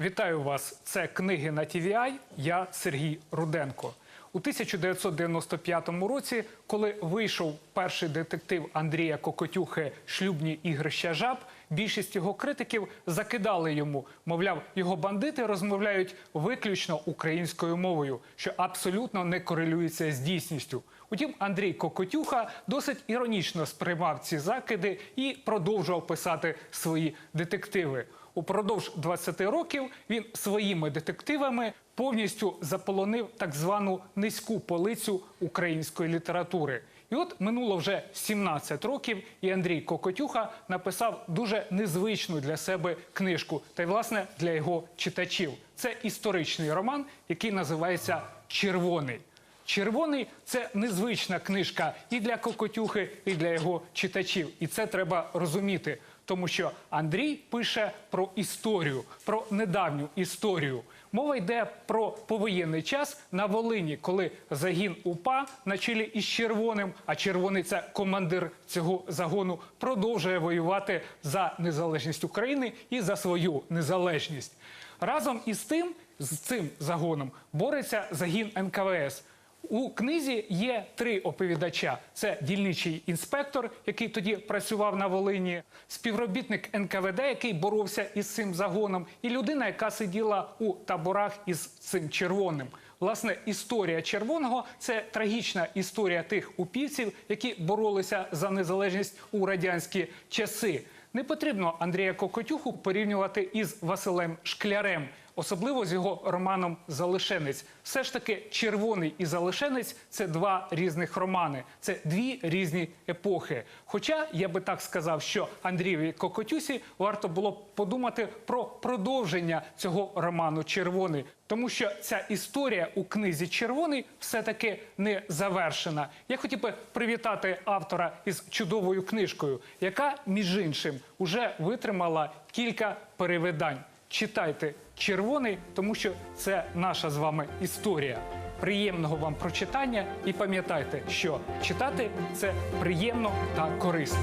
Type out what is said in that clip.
Вітаю вас! Це книги на TVI. Я Сергій Руденко. У 1995 році, коли вийшов перший детектив Андрія Кокотюхи Шлюбні ігрища жаб, більшість його критиків закидали йому. Мовляв, його бандити розмовляють виключно українською мовою, що абсолютно не корелюється з дійсністю. Утім, Андрій Кокотюха досить іронічно сприймав ці закиди і продовжував писати свої детективи. Упродовж 20 років він своїми детективами повністю заполонив так звану низьку полицю української літератури. І от минуло вже 17 років, і Андрій Кокотюха написав дуже незвичну для себе книжку, та й власне для його читачів. Це історичний роман, який називається Червоний. Червоний це незвична книжка і для Кокотюхи, і для його читачів. І це треба розуміти, тому що Андрій пише про історію, про недавню історію. Мова йде про повоєнний час на Волині, коли загін УПА на чолі із червоним, а червоний це командир цього загону, продовжує воювати за незалежність України і за свою незалежність. Разом із тим, з цим загоном бореться загін НКВС. У книзі є три оповідача: це дільничий інспектор, який тоді працював на Волині, співробітник НКВД, який боровся із цим загоном, і людина, яка сиділа у таборах із цим червоним. Власне, історія червоного це трагічна історія тих упівців, які боролися за незалежність у радянські часи. Не потрібно Андрія Кокотюху порівнювати із Василем Шклярем, особливо з його романом Залишенець. Все ж таки, червоний і залишенець це два різних романи, це дві різні епохи. Хоча я би так сказав, що Андрієві Кокотюсі варто було подумати про продовження цього роману Червоний, тому що ця історія у книзі Червоний все-таки не завершена. Я хотів би привітати автора із чудовою книжкою, яка, між іншим, уже витримала кілька перевидань. Читайте червоний, тому що це наша з вами історія. Приємного вам прочитання і пам'ятайте, що читати це приємно та корисно.